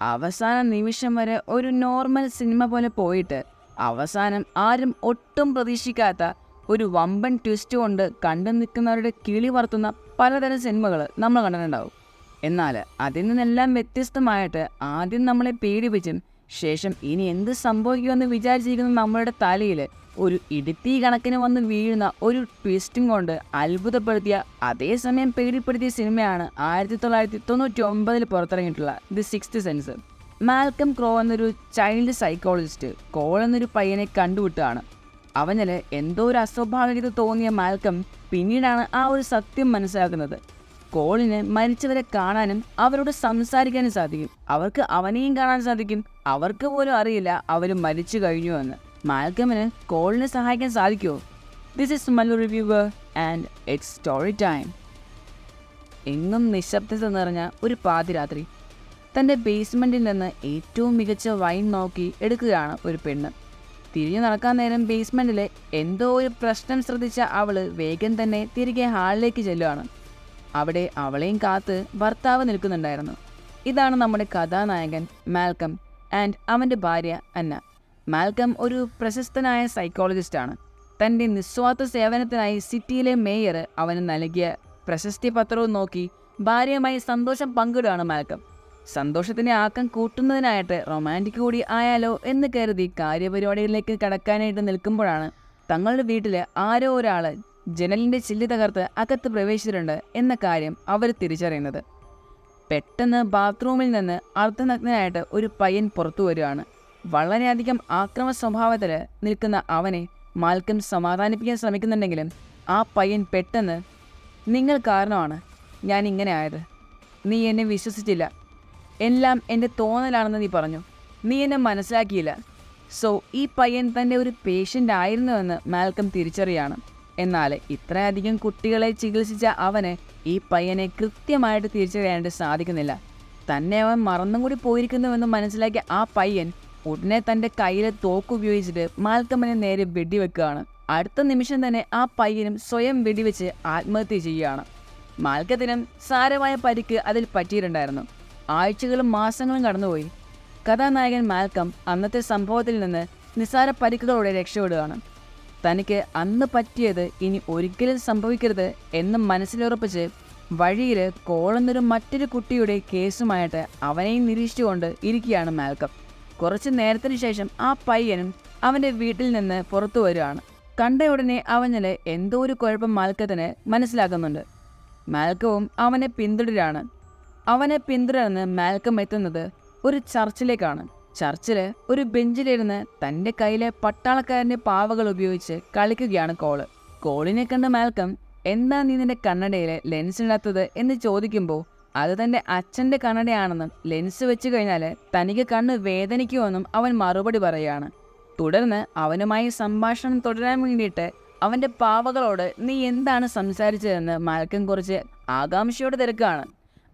അവസാന നിമിഷം വരെ ഒരു നോർമൽ സിനിമ പോലെ പോയിട്ട് അവസാനം ആരും ഒട്ടും പ്രതീക്ഷിക്കാത്ത ഒരു വമ്പൻ ട്വിസ്റ്റ് കൊണ്ട് കണ്ടു നിൽക്കുന്നവരുടെ കിളി വർത്തുന്ന പലതരം സിനിമകൾ നമ്മൾ കണ്ടിട്ടുണ്ടാവും. എന്നാൽ അതിൽ നിന്നെല്ലാം വ്യത്യസ്തമായിട്ട് ആദ്യം നമ്മളെ പേടിപ്പിച്ചും ശേഷം ഇനി എന്ത് സംഭവിക്കുമെന്ന് വിചാരിച്ചിരിക്കുന്ന നമ്മളുടെ തലയിൽ ഒരു ഇടുത്തി കണക്കിന് വന്ന് വീഴുന്ന ഒരു ട്വിസ്റ്റും കൊണ്ട് അത്ഭുതപ്പെടുത്തിയ അതേസമയം പേടിപ്പെടുത്തിയ സിനിമയാണ് ആയിരത്തി തൊള്ളായിരത്തി തൊണ്ണൂറ്റി ഒമ്പതിൽ പുറത്തിറങ്ങിയിട്ടുള്ള the sixth sense Malcolm Crowe എന്നൊരു ചൈൽഡ് സൈക്കോളജിസ്റ്റ് കോൾ എന്നൊരു പയ്യനെ കണ്ടുവിട്ടാണ് അവനിൽ എന്തോ ഒരു അസ്വാഭാവികത തോന്നിയ മാൽക്കം പിന്നീടാണ് ആ ഒരു സത്യം മനസ്സിലാക്കുന്നത്. കോളിന് മരിച്ചവരെ കാണാനും അവരോട് സംസാരിക്കാനും സാധിക്കും. അവർക്ക് അവനെയും കാണാൻ സാധിക്കും. അവർക്ക് പോലും അറിയില്ല അവർ മരിച്ചു കഴിഞ്ഞു എന്ന്. മാൽക്കമിന് കോളിനെ സഹായിക്കാൻ സാധിക്കുമോ this is Mallu reviewer and it's story time എന്നും നിശബ്ദത നിറഞ്ഞ ഒരു പാതിരാത്രി. തന്റെ ബേസ്മെന്റിൽ നിന്ന് ഏറ്റവും മികച്ച വൈൻ നോക്കി എടുക്കുകയാണ് ഒരു പെണ്ണ്. തിരിഞ്ഞു നടക്കാൻ നേരം ബേസ്മെന്റിലെ എന്തോ ഒരു പ്രശ്നം ശ്രദ്ധിച്ച അവൾ വേഗം തന്നെ തിരികെ ഹാളിലേക്ക് ചെല്ലുകയാണ് അവിടെ അവളെയും കാത്ത് ഭർത്താവ് നിൽക്കുന്നുണ്ടായിരുന്നു. ഇതാണ് നമ്മുടെ കഥാനായകൻ മാൽക്കം ആൻഡ് അവന്റെ ഭാര്യ അന്ന. മാൽക്കം ഒരു പ്രശസ്തനായ സൈക്കോളജിസ്റ്റാണ്. തന്റെ നിസ്വാർത്ഥ സേവനത്തിനായി സിറ്റിയിലെ മേയർ അവന് നൽകിയ പ്രശസ്തി പത്രവും നോക്കി ഭാര്യയുമായി സന്തോഷം പങ്കിടുകയാണ് മാൽക്കം. സന്തോഷത്തിന്റെ ആക്കം കൂട്ടുന്നതിനായിട്ട് റൊമാന്റിക് കൂടി ആയാലോ എന്ന് കരുതി കാര്യപരിപാടികളിലേക്ക് കടക്കാനായിട്ട് നിൽക്കുമ്പോഴാണ് തങ്ങളുടെ വീട്ടിൽ ആരോ ഒരാൾ ജനലിന്റെ ചില്ലി തകർത്ത് അകത്ത് പ്രവേശിച്ചിട്ടുണ്ട് എന്ന കാര്യം അവർ തിരിച്ചറിയുന്നത്. പെട്ടെന്ന് ബാത്റൂമിൽ നിന്ന് അർദ്ധനഗ്നനായിട്ട് ഒരു പയ്യൻ പുറത്തു വരികയാണ്. വളരെയധികം ആക്രമ സ്വഭാവത്തിൽ നിൽക്കുന്ന അവനെ മാൽക്കം സമാധാനിപ്പിക്കാൻ ശ്രമിക്കുന്നുണ്ടെങ്കിലും ആ പയ്യൻ പെട്ടെന്ന് നിങ്ങൾ കാരണമാണ് ഞാൻ ഇങ്ങനെ ആയത്. നീ എന്നെ വിശ്വസിച്ചില്ല. എല്ലാം എന്റെ തോന്നലാണെന്ന് നീ പറഞ്ഞു. നീ എന്നെ മനസ്സിലാക്കിയില്ല. സോ ഈ പയ്യൻ തന്റെ ഒരു പേഷ്യന്റ് ആയിരുന്നുവെന്ന് മാൽക്കം തിരിച്ചറിയാണ്. എന്നാൽ ഇത്രയധികം കുട്ടികളെ ചികിത്സിച്ച അവന് ഈ പയ്യനെ കൃത്യമായിട്ട് തിരിച്ചറിയാനായിട്ട് സാധിക്കുന്നില്ല. തന്നെ അവൻ മറന്നും കൂടി പോയിരിക്കുന്നുവെന്ന് മനസ്സിലാക്കിയ ആ പയ്യൻ ഉടനെ തന്റെ കയ്യിലെ തോക്ക് ഉപയോഗിച്ചിട്ട് മാൽക്കമ്മനെ നേരെ വെടിവെക്കുകയാണ്. അടുത്ത നിമിഷം തന്നെ ആ പയ്യനും സ്വയം വെടിവെച്ച് ആത്മഹത്യ ചെയ്യുകയാണ്. മാൽക്കത്തിനും സാരമായ പരിക്ക് അതിൽ പറ്റിയിട്ടുണ്ടായിരുന്നു. ആഴ്ചകളും മാസങ്ങളും കടന്നുപോയി. കഥാനായകൻ മാൽക്കം അന്നത്തെ സംഭവത്തിൽ നിന്ന് നിസാര പരിക്കുകളോടെ രക്ഷപ്പെടുകയാണ്. തനിക്ക് അന്ന് പറ്റിയത് ഇനി ഒരിക്കലും സംഭവിക്കരുത് എന്ന് മനസ്സിലുറപ്പിച്ച് വഴിയിൽ കോളന്നൊരു മറ്റൊരു കുട്ടിയുടെ കേസുമായിട്ട് അവനെയും നിരീക്ഷിച്ചുകൊണ്ട് ഇരിക്കുകയാണ് മാൽക്കം. കുറച്ച് നേരത്തിന് ശേഷം ആ പയ്യനും അവന്റെ വീട്ടിൽ നിന്ന് പുറത്തു വരുവാണ് കണ്ട ഉടനെ അവനിൽ എന്തോ ഒരു കുഴപ്പം മാൽക്കത്തിന് മനസ്സിലാക്കുന്നുണ്ട്. മാൽക്കവും അവനെ പിന്തുടരാണ്. അവനെ പിന്തുടർന്ന് മാൽക്കം എത്തുന്നത് ഒരു ചർച്ചിലേക്കാണ്. ചർച്ചിൽ ഒരു ബെഞ്ചിലിരുന്ന് തന്റെ കയ്യിലെ പട്ടാളക്കാരന്റെ പാവകൾ ഉപയോഗിച്ച് കളിക്കുകയാണ് കോൾ. കോളിനെ കണ്ട മാൽക്കം എന്താ നീ നിന്റെ കണ്ണടയിലെ ലെൻസ് ഇടാത്തത്? എന്ന് ചോദിക്കുമ്പോൾ അത് തന്റെ അച്ഛന്റെ കണ്ണടയാണെന്നും ലെൻസ് വെച്ച് കഴിഞ്ഞാൽ തനിക്ക് കണ്ണ് വേദനിക്കുമെന്നും അവൻ മറുപടി പറയുകയാണ്. തുടർന്ന് അവനുമായി സംഭാഷണം തുടരാൻ വേണ്ടിയിട്ട് അവന്റെ പാവകളോട് നീ എന്താണ് സംസാരിച്ചതെന്ന് മലക്കം കുറച്ച് ആകാംക്ഷയോടെ തിരക്കാണ്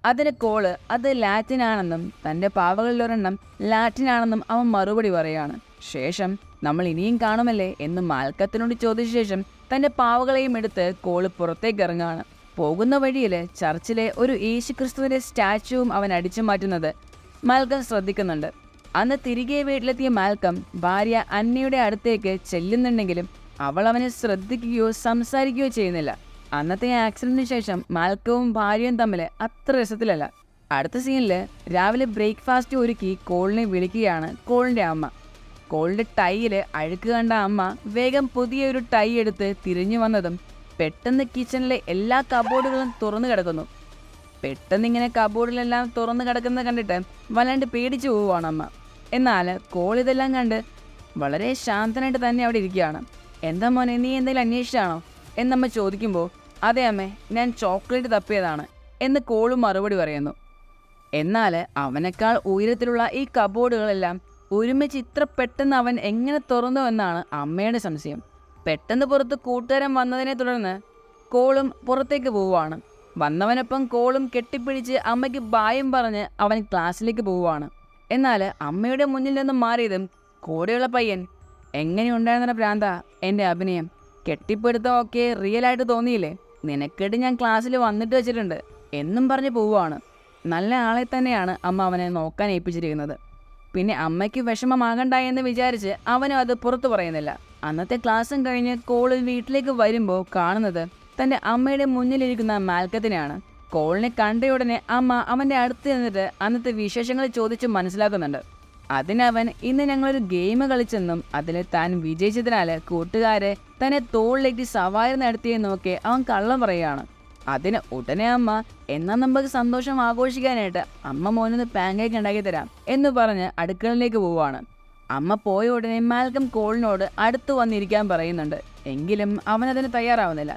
അതിന് കോൾ അത് ലാറ്റിൻ ആണെന്നും തന്റെ പാവകളിലൊരെണ്ണം ലാറ്റിൻ ആണെന്നും അവൻ മറുപടി പറയാണ് ശേഷം നമ്മൾ ഇനിയും കാണുമല്ലേ? എന്ന് മാൽക്കത്തിനോട് ചോദിച്ച ശേഷം തന്റെ പാവകളെയും എടുത്ത് കോൾ പുറത്തേക്ക് ഇറങ്ങുകയാണ്. പോകുന്ന വഴിയിൽ ചർച്ചിലെ ഒരു യേശുക്രിസ്തുവിന്റെ സ്റ്റാച്ചുവും അവൻ അടിച്ചു മാറ്റുന്നത് മാൽക്കം ശ്രദ്ധിക്കുന്നുണ്ട്. അന്ന് തിരികെ വീട്ടിലെത്തിയ മാൽക്കം ഭാര്യ അന്നയുടെ അടുത്തേക്ക് ചെല്ലുന്നുണ്ടെങ്കിലും അവൾ അവനെ ശ്രദ്ധിക്കുകയോ സംസാരിക്കുകയോ ചെയ്യുന്നില്ല. അന്നത്തെ ആക്സിഡന്റിന് ശേഷം മാൽക്കവും ഭാര്യയും തമ്മിൽ അത്ര രസത്തിലല്ല. അടുത്ത സീനിൽ രാവിലെ ബ്രേക്ക്ഫാസ്റ്റ് ഒരുക്കി കോളിനെ വിളിക്കുകയാണ് കോളിന്റെ അമ്മ. കോളിന്റെ ടൈയിൽ അഴുക്ക് കണ്ട അമ്മ വേഗം പുതിയൊരു ടൈ എടുത്ത് തിരിഞ്ഞു വന്നതും പെട്ടെന്ന് കിച്ചണിലെ എല്ലാ കബോർഡുകളും തുറന്നു കിടക്കുന്നു. പെട്ടെന്ന് ഇങ്ങനെ കബോർഡിലെല്ലാം തുറന്നു കിടക്കുന്നത് കണ്ടിട്ട് വല്ലാണ്ട് പേടിച്ചു പോവുകയാണ് അമ്മ. എന്നാൽ കോൾ ഇതെല്ലാം കണ്ട് വളരെ ശാന്തനായിട്ട് തന്നെ അവിടെ ഇരിക്കുകയാണ്. എന്താ മോനെ നീ എന്തെങ്കിലും അന്വേഷിച്ചാണോ എന്നമ്മ ചോദിക്കുമ്പോൾ അതെ അമ്മേ ഞാൻ ചോക്ലേറ്റ് തപ്പിയതാണ് എന്ന് കോളും മറുപടി പറയുന്നു. എന്നാൽ അവനേക്കാൾ ഉയരത്തിലുള്ള ഈ കബോർഡുകളെല്ലാം ഒരുമിച്ച് ഇത്ര പെട്ടെന്ന് അവൻ എങ്ങനെ തുറന്നു എന്നാണ് അമ്മയുടെ സംശയം. പെട്ടെന്ന് പുറത്ത് കൂട്ടുകാരൻ വന്നതിനെ തുടർന്ന് കോളും പുറത്തേക്ക് പോവുകയാണ് വന്നവനൊപ്പം കോളും കെട്ടിപ്പിടിച്ച് അമ്മയ്ക്ക് ബായം പറഞ്ഞ് അവൻ ക്ലാസ്സിലേക്ക് പോവുകയാണ് എന്നാൽ അമ്മയുടെ മുന്നിൽ നിന്നും മാറിയതും കൂടെയുള്ള പയ്യൻ എങ്ങനെയുണ്ടായിരുന്ന പ്രാന്ത എന്റെ അഭിനയം? കെട്ടിപ്പിടുത്തമൊക്കെ റിയൽ ആയിട്ട് തോന്നിയില്ലേ? നിനക്കേട്ട് ഞാൻ ക്ലാസ്സിൽ വന്നിട്ട് വെച്ചിട്ടുണ്ട് എന്നും പറഞ്ഞ് പോവുകയാണ് നല്ല ആളെ തന്നെയാണ് അമ്മ അവനെ നോക്കാൻ ഏൽപ്പിച്ചിരിക്കുന്നത്. പിന്നെ അമ്മയ്ക്ക് വിഷമമാകണ്ട എന്ന് വിചാരിച്ച് അവനും അത് പുറത്തു പറയുന്നില്ല. അന്നത്തെ ക്ലാസ്സും കഴിഞ്ഞ് കോളിൽ വീട്ടിലേക്ക് വരുമ്പോൾ കാണുന്നത് തന്റെ അമ്മയുടെ മുന്നിലിരിക്കുന്ന മാൽക്കത്തിനെയാണ്. കോളിനെ കണ്ടയുടനെ അമ്മ അവന്റെ അടുത്ത് നിന്നിട്ട് അന്നത്തെ വിശേഷങ്ങൾ ചോദിച്ച് മനസ്സിലാക്കുന്നുണ്ട്. അതിനവൻ ഇന്ന് ഞങ്ങളൊരു ഗെയിം കളിച്ചെന്നും അതിൽ താൻ വിജയിച്ചതിനാൽ കൂട്ടുകാരെ തന്നെ തോളിലേക്ക് സവാരി നടത്തിയെന്നൊക്കെ അവൻ കള്ളം പറയുകയാണ്. അതിന് ഉടനെ അമ്മ എന്നാൽ നമുക്ക് സന്തോഷം ആഘോഷിക്കാനായിട്ട് അമ്മ മോനൊന്ന് പാങ്കേക്ക് ഉണ്ടാക്കി തരാം എന്ന് പറഞ്ഞ് അടുക്കളയിലേക്ക് പോവാണ് അമ്മ പോയ ഉടനെ മാൽക്കം കോളിനോട് അടുത്തു വന്നിരിക്കാൻ പറയുന്നുണ്ട്. എങ്കിലും അവൻ അതിന് തയ്യാറാവുന്നില്ല.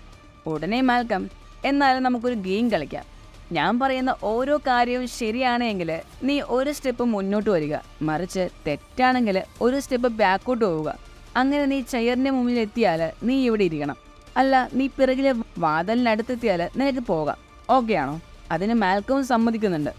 ഉടനെ മാൽക്കം എന്നാലും നമുക്കൊരു ഗെയിം കളിക്കാം. ഞാൻ പറയുന്ന ഓരോ കാര്യവും ശരിയാണെങ്കിൽ നീ ഒരു സ്റ്റെപ്പ് മുന്നോട്ട് വരിക. മറിച്ച് തെറ്റാണെങ്കിൽ ഒരു സ്റ്റെപ്പ് ബാക്കോട്ട് പോവുക. അങ്ങനെ നീ ചെയറിന്റെ മുമ്പിൽ എത്തിയാൽ നീ ഇവിടെ ഇരിക്കണം. അല്ല നീ പിറകിലെ വാതലിനടുത്തെത്തിയാൽ നിനക്ക് പോകാം. ഓക്കെ ആണോ അതിന് മാൽക്കവും സമ്മതിക്കുന്നുണ്ട്.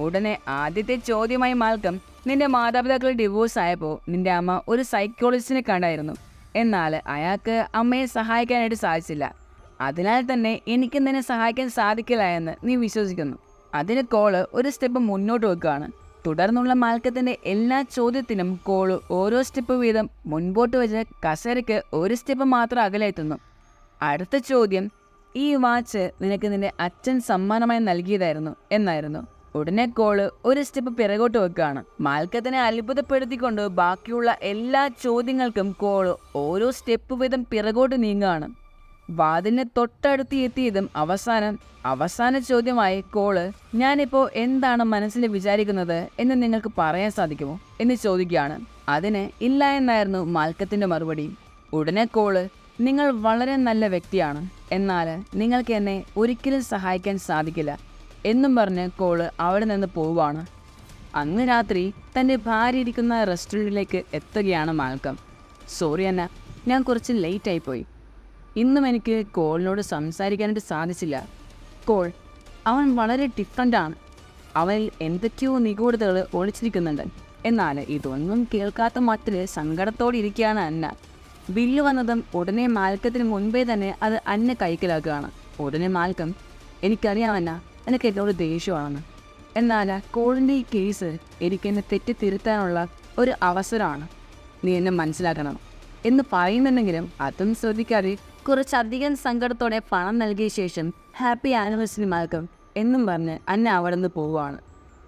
ഉടനെ ആദ്യത്തെ ചോദ്യമായി മാൽക്കം നിന്റെ മാതാപിതാക്കൾ ഡിവോഴ്സ് ആയപ്പോൾ നിന്റെ അമ്മ ഒരു സൈക്കോളജിസ്റ്റിനെ കണ്ടായിരുന്നു. എന്നാൽ അയാൾക്ക് അമ്മയെ സഹായിക്കാനായിട്ട് സാധിച്ചില്ല. അതിനാൽ തന്നെ എനിക്ക് നിന്നെ സഹായിക്കാൻ സാധിക്കില്ല എന്ന് നീ വിശ്വസിക്കുന്നു. അതിന് കോൾ ഒരു സ്റ്റെപ്പ് മുന്നോട്ട് വെക്കുകയാണ്. തുടർന്നുള്ള മാൽക്കത്തിന്റെ എല്ലാ ചോദ്യത്തിനും കോൾ ഓരോ സ്റ്റെപ്പ് വീതം മുൻപോട്ട് വെച്ച് കസേരയ്ക്ക് ഒരു സ്റ്റെപ്പ് മാത്രം അകലെത്തുന്നു അടുത്ത ചോദ്യം ഈ വാച്ച് നിനക്ക് നിന്റെ അച്ഛൻ സമ്മാനമായി നൽകിയതായിരുന്നു എന്നായിരുന്നു. ഉടനെ കോൾ ഒരു സ്റ്റെപ്പ് പിറകോട്ട് വെക്കുകയാണ്. മാൽക്കത്തിനെ അത്ഭുതപ്പെടുത്തിക്കൊണ്ട് ബാക്കിയുള്ള എല്ലാ ചോദ്യങ്ങൾക്കും കോൾ ഓരോ സ്റ്റെപ്പ് വീതം പിറകോട്ട് നീങ്ങുകയാണ്. വാതിലിന് തൊട്ടടുത്ത് എത്തിയതും അവസാനം അവസാന ചോദ്യമായി കോൾ ഞാനിപ്പോൾ എന്താണ് മനസ്സിൽ വിചാരിക്കുന്നത് എന്ന് നിങ്ങൾക്ക് പറയാൻ സാധിക്കുമോ എന്ന് ചോദിക്കുകയാണ്. അതിന് ഇല്ല എന്നായിരുന്നു മാൽക്കത്തിന്റെ മറുപടി. ഉടനെ കോൾ നിങ്ങൾ വളരെ നല്ല വ്യക്തിയാണ്. എന്നാൽ നിങ്ങൾക്ക് എന്നെ ഒരിക്കലും സഹായിക്കാൻ സാധിക്കില്ല. എന്നും പറഞ്ഞ് കോൾ അവിടെ നിന്ന് പോവുകയാണ്. അന്ന് രാത്രി തന്റെ ഭാര്യ ഇരിക്കുന്ന റെസ്റ്റോറന്റിലേക്ക് എത്തുകയാണ് മാൽക്കം. സോറി അന്ന ഞാൻ കുറച്ച് ലേറ്റായി പോയി ഇന്നും എനിക്ക് കോളിനോട് സംസാരിക്കാനായിട്ട് സാധിച്ചില്ല. കോൾ അവൻ വളരെ ഡിഫറന്റാണ് അവനിൽ എന്തൊക്കെയോ നിഗൂഢതകൾ ഒളിച്ചിരിക്കുന്നുണ്ട്. എന്നാൽ ഇതൊന്നും കേൾക്കാത്ത മട്ടിൽ സങ്കടത്തോടെ ഇരിക്കുകയാണ് അന്ന. ബില്ല് വന്നതും ഉടനെ മാൽക്കത്തിന് മുൻപേ തന്നെ അത് അന്ന കൈക്കലാക്കുകയാണ്. ഉടനെ മാൽക്കം എനിക്കറിയാം അന്ന എനിക്ക് എന്നോട് ദേഷ്യമാണെന്ന്. എന്നാൽ കോളിന്റെ ഈ കേസ് എനിക്ക് എന്നെ തെറ്റി ഒരു അവസരമാണ്. നീ എന്നെ മനസ്സിലാക്കണം. എന്ന് പറയുന്നുണ്ടെങ്കിലും അതും ശ്രദ്ധിക്കാതെ കുറച്ചധികം സങ്കടത്തോടെ പണം നൽകിയ ശേഷം ഹാപ്പി ആനിവേഴ്സറി മാർക്കും എന്നും പറഞ്ഞ് അന്ന അവിടെ നിന്ന് പോവുകയാണ്.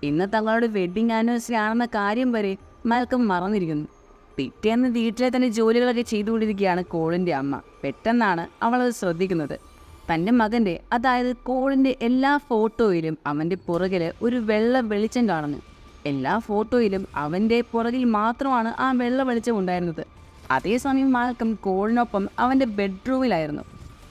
ഇന്ന് തങ്ങളുടെ വെഡ്ഡിങ് ആനിവേഴ്സറി ആണെന്ന കാര്യം വരെ മാൽക്കം മറന്നിരിക്കുന്നു. പിറ്റേന്ന് വീട്ടിലെ തന്നെ ജോലികളൊക്കെ ചെയ്തുകൊണ്ടിരിക്കുകയാണ് കോളിന്റെ അമ്മ. പെട്ടെന്നാണ് അവളത് ശ്രദ്ധിക്കുന്നത്. തന്റെ മകന്റെ അതായത് കോളിന്റെ എല്ലാ ഫോട്ടോയിലും അവന്റെ പുറകിൽ ഒരു വെള്ള വെളിച്ചം കാണുന്നു. എല്ലാ ഫോട്ടോയിലും അവന്റെ പുറകിൽ മാത്രമാണ് ആ വെള്ള വെളിച്ചം ഉണ്ടായിരുന്നത്. അതേസമയം മാൽക്കം കോളിനൊപ്പം അവന്റെ ബെഡ്റൂമിലായിരുന്നു.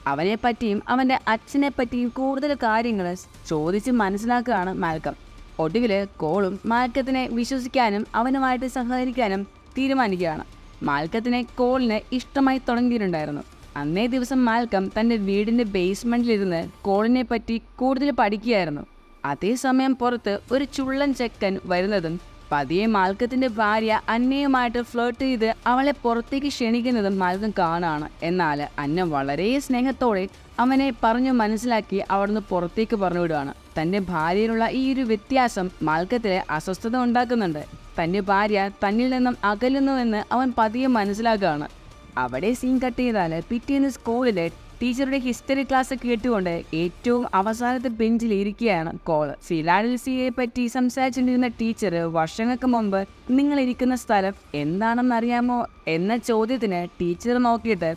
അവനെ പറ്റിയും അവന്റെ അച്ഛനെ പറ്റിയും കൂടുതൽ കാര്യങ്ങൾ ചോദിച്ച് മനസ്സിലാക്കുകയാണ് മാൽക്കം. ഒടുവിൽ കോളും മാൽക്കത്തിനെ വിശ്വസിക്കാനും അവനുമായിട്ട് സഹകരിക്കാനും തീരുമാനിക്കുകയാണ്. മാൽക്കത്തിനെ കോളിന് ഇഷ്ടമായി തുടങ്ങിയിട്ടുണ്ടായിരുന്നു. അന്നേ ദിവസം മാൽക്കം തന്റെ വീടിന്റെ ബേസ്മെന്റിലിരുന്ന് കോളിനെ പറ്റി കൂടുതൽ പഠിക്കുകയായിരുന്നു. അതേസമയം പുറത്ത് ഒരു ചുള്ളൻ ചെക്കൻ വരുന്നതും പതിയെ മാൽക്കത്തിന്റെ ഭാര്യ അന്നയുമായിട്ട് ഫ്ലേർട്ട് ചെയ്ത് അവളെ പുറത്തേക്ക് ക്ഷണിക്കുന്നതും മാൽക്കം കാണാണ്. എന്നാൽ അന്ന വളരെ സ്നേഹത്തോടെ അവനെ പറഞ്ഞു മനസ്സിലാക്കി അവിടുന്ന് പുറത്തേക്ക് പറഞ്ഞു വിടുകയാണ് തന്റെ ഭാര്യയിലുള്ള ഈ ഒരു വ്യത്യാസം മാൽക്കത്തിലെ അസ്വസ്ഥത ഉണ്ടാക്കുന്നുണ്ട്. തന്റെ ഭാര്യ തന്നിൽ നിന്നും അകലുന്നുവെന്ന് അവൻ പതിയെ മനസ്സിലാക്കുകയാണ്. അവിടെ സീൻ കട്ട് ചെയ്താൽ പിറ്റേന്ന് സ്കൂളിൽ ടീച്ചറുടെ ഹിസ്റ്ററി ക്ലാസ് കേട്ടുകൊണ്ട് ഏറ്റവും അവസാനത്തെ ബെഞ്ചിൽ ഇരിക്കുകയാണ് കോൾ സിലാഡൽസിയെ പറ്റി സംസാരിച്ചിരുന്ന ടീച്ചർ വർഷങ്ങൾക്ക് മുമ്പ് നിങ്ങൾ ഇരിക്കുന്ന സ്ഥലം എന്താണെന്ന് അറിയാമോ എന്ന ചോദ്യത്തിന് ടീച്ചർ നോക്കിയിട്ട്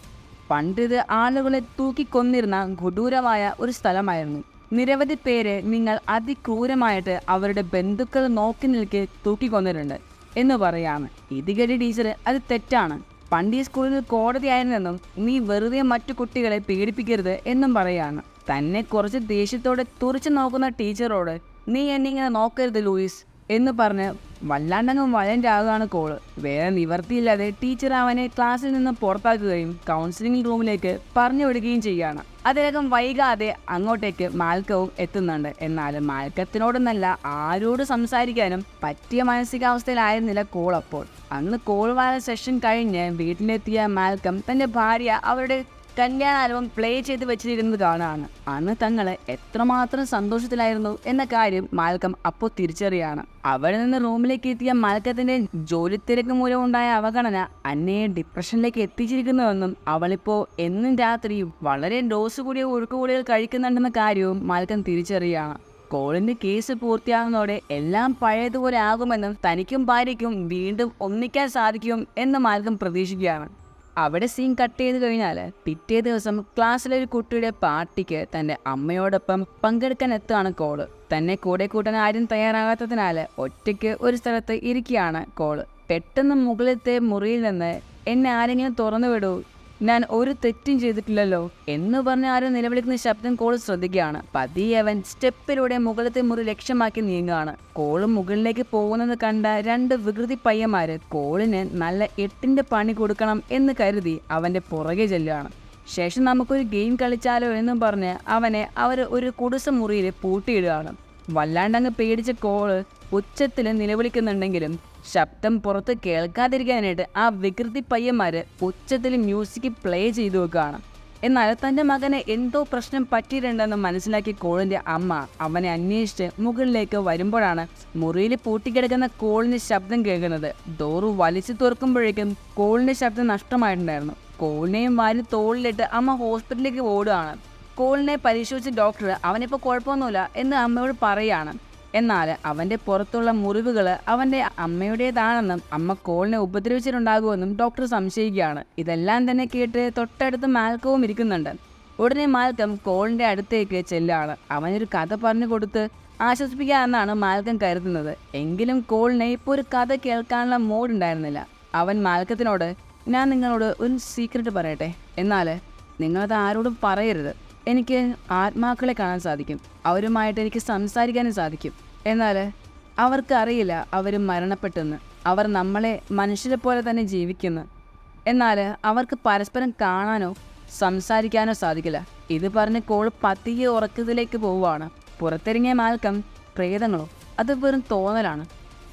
പണ്ടിത് ആളുകളെ തൂക്കിക്കൊന്നിരുന്ന കൊടൂരമായ ഒരു സ്ഥലമായിരുന്നു. നിരവധി പേര് നിങ്ങൾ അതിക്രൂരമായിട്ട് അവരുടെ ബന്ധുക്കൾ നോക്കി നിൽക്കെ തൂക്കിക്കൊന്നിട്ടുണ്ട് എന്ന് പറയാണ്. ഇത് കേട്ട് ടീച്ചർ അത് തെറ്റാണ്. പണ്ട് ഈ സ്കൂളിൽ കോടതിയായിരുന്നെന്നും നീ വെറുതെ മറ്റു കുട്ടികളെ പീഡിപ്പിക്കരുത് എന്നും പറയാണ്. തന്നെ കുറച്ച് ദേഷ്യത്തോടെ തുറച്ചു നോക്കുന്ന ടീച്ചറോട് നീ എന്നെ ഇങ്ങനെ നോക്കരുത് ലൂയിസ്. എന്ന് പറഞ്ഞ് വല്ലാണ്ടങ്ങ് വയലന്റ് ആകുകയാണ് കോൾ വേറെ നിവർത്തിയില്ലാതെ ടീച്ചർ അവനെ ക്ലാസ്സിൽ നിന്ന് പുറത്താക്കുകയും കൗൺസിലിംഗ് റൂമിലേക്ക് പറഞ്ഞു വിടുകയും ചെയ്യുകയാണ്. അതിനകം വൈകാതെ അങ്ങോട്ടേക്ക് മാൽക്കവും എത്തുന്നുണ്ട്. എന്നാൽ മാൽക്കത്തിനോടൊന്നല്ല ആരോട് സംസാരിക്കാനും പറ്റിയ മാനസികാവസ്ഥയിലായിരുന്നില്ല കോൾ അപ്പോൾ. അന്ന് കോൾ വാല സെഷൻ കഴിഞ്ഞ് വീട്ടിലെത്തിയ മാൽക്കം തന്റെ ഭാര്യ അവരുടെ കല്യാണ ആൽബം പ്ലേ ചെയ്ത് വെച്ചിരിക്കുന്നത് കാണാണ്. അന്ന് തങ്ങൾ എത്രമാത്രം സന്തോഷത്തിലായിരുന്നു എന്ന കാര്യം മാൽക്കം അപ്പോൾ തിരിച്ചറിയാണ്. അവിടെ നിന്ന് റൂമിലേക്ക് എത്തിയ മാൽക്കത്തിന്റെ ജോലി തിരക്ക് മൂലം ഉണ്ടായ അവഗണന അന്നയെ ഡിപ്രഷനിലേക്ക് എത്തിച്ചിരിക്കുന്നുവെന്നും അവളിപ്പോൾ എന്നും രാത്രി വളരെ ഡോസ് കൂടിയ ഒഴുക്കുകൂടികൾ കഴിക്കുന്നുണ്ടെന്ന കാര്യവും മാൽക്കം തിരിച്ചറിയാണ്. കോളിന്റെ കേസ് പൂർത്തിയാകുന്നതോടെ എല്ലാം പഴയതുപോലെ ആകുമെന്നും തനിക്കും ഭാര്യയ്ക്കും വീണ്ടും ഒന്നിക്കാൻ സാധിക്കും എന്ന് മാൽക്കം പ്രതീക്ഷിക്കുകയാണ്. അവിടെ സീൻ കട്ട് ചെയ്ത് കഴിഞ്ഞാൽ പിറ്റേ ദിവസം ക്ലാസ്സിലെ ഒരു കുട്ടിയുടെ പാർട്ടിക്ക് തന്റെ അമ്മയോടൊപ്പം പങ്കെടുക്കാൻ എത്തുകയാണ് കോൾ തന്നെ കൂടെ കൂട്ടാൻ ആരും തയ്യാറാകാത്തതിനാൽ ഒറ്റയ്ക്ക് ഒരു സ്ഥലത്ത് ഇരിക്കുകയാണ് കോൾ പെട്ടെന്ന് മുകളിലത്തെ മുറിയിൽ നിന്ന് എന്നെ ആരെങ്കിലും തുറന്നു വിടൂ ഞാൻ ഒരു തെറ്റും ചെയ്തിട്ടില്ലല്ലോ എന്ന് പറഞ്ഞ് ആരും നിലവിളിക്കുന്ന ശബ്ദം കോൾ ശ്രദ്ധിക്കുകയാണ്. പതിയെ അവൻ സ്റ്റെപ്പിലൂടെ മുകളിലത്തെ മുറി ലക്ഷ്യമാക്കി നീങ്ങുകയാണ്. കോൾ മുകളിലേക്ക് പോകുന്നത് കണ്ട രണ്ട് വികൃതി പയ്യന്മാര് കോളിന് നല്ല എട്ടിന്റെ പണി കൊടുക്കണം എന്ന് കരുതി അവന്റെ പുറകെ ചെല്ലുകയാണ്. ശേഷം നമുക്കൊരു ഗെയിം കളിച്ചാലോ എന്നും പറഞ്ഞ് അവനെ അവർ ഒരു കുടിസ മുറിയിൽ പൂട്ടിയിടുകയാണ്. വല്ലാണ്ടങ്ങ് പേടിച്ച കോൾ ഉച്ചത്തിൽ നിലവിളിക്കുന്നുണ്ടെങ്കിലും ശബ്ദം പുറത്ത് കേൾക്കാതിരിക്കാനായിട്ട് ആ വികൃതി പയ്യന്മാർ ഉച്ചത്തിൽ മ്യൂസിക് പ്ലേ ചെയ്തു വെക്കുകയാണ്. എന്നാൽ തന്റെ മകനെ എന്തോ പ്രശ്നം പറ്റിയിട്ടുണ്ടെന്ന് മനസ്സിലാക്കി കോളിന്റെ അമ്മ അവനെ അന്വേഷിച്ച് മുകളിലേക്ക് വരുമ്പോഴാണ് മുറിയിൽ പൂട്ടിക്കിടക്കുന്ന കോളിന്റെ ശബ്ദം കേൾക്കുന്നത്. ഡോറ് വലിച്ചു തുറക്കുമ്പോഴേക്കും കോളിന്റെ ശബ്ദം നഷ്ടമായിട്ടുണ്ടായിരുന്നു. കോളിനെയും വാരി തോളിലിട്ട് അമ്മ ഹോസ്പിറ്റലിലേക്ക് ഓടുകയാണ്. കോളിനെ പരിശോധിച്ച ഡോക്ടർ അവനിപ്പോൾ കുഴപ്പമൊന്നുമില്ല എന്ന് അമ്മയോട് പറയാണ്. എന്നാൽ അവന്റെ പുറത്തുള്ള മുറിവുകൾ അവന്റെ അമ്മയുടേതാണെന്നും അമ്മ കോളിനെ ഉപദ്രവിച്ചിട്ടുണ്ടാകുമെന്നും ഡോക്ടർ സംശയിക്കുകയാണ്. ഇതെല്ലാം തന്നെ കേട്ട് തൊട്ടടുത്ത് മാൽക്കവും ഇരിക്കുന്നുണ്ട്. ഉടനെ മാൽക്കം കോളിന്റെ അടുത്തേക്ക് ചെല്ലാണ് അവനൊരു കഥ പറഞ്ഞു കൊടുത്ത് ആശ്വസിപ്പിക്കാമെന്നാണ് മാൽക്കം കരുതുന്നത്. എങ്കിലും കോളിനെ ഇപ്പോൾ ഒരു കഥ കേൾക്കാനുള്ള മൂഡ് ഉണ്ടായിരുന്നില്ല. അവൻ മാൽക്കത്തിനോട് ഞാൻ നിങ്ങളോട് ഒരു സീക്രട്ട് പറയട്ടെ. എന്നാൽ നിങ്ങളത് ആരോടും പറയരുത്. എനിക്ക് ആത്മാക്കളെ കാണാൻ സാധിക്കും. അവരുമായിട്ട് എനിക്ക് സംസാരിക്കാനും സാധിക്കും. എന്നാൽ അവർക്ക് അറിയില്ല അവർ മരണപ്പെട്ടെന്ന്. അവർ നമ്മളെ മനുഷ്യരെ പോലെ തന്നെ ജീവിക്കുന്നു. എന്നാൽ അവർക്ക് പരസ്പരം കാണാനോ സംസാരിക്കാനോ സാധിക്കില്ല. ഇത് പറഞ്ഞ് കോൾ പതിയെ ഉറക്കത്തിലേക്ക് പോവുകയാണ്. പുറത്തിറങ്ങിയ മാൽക്കം പ്രേതങ്ങളോ അത് വെറും തോന്നലാണ്.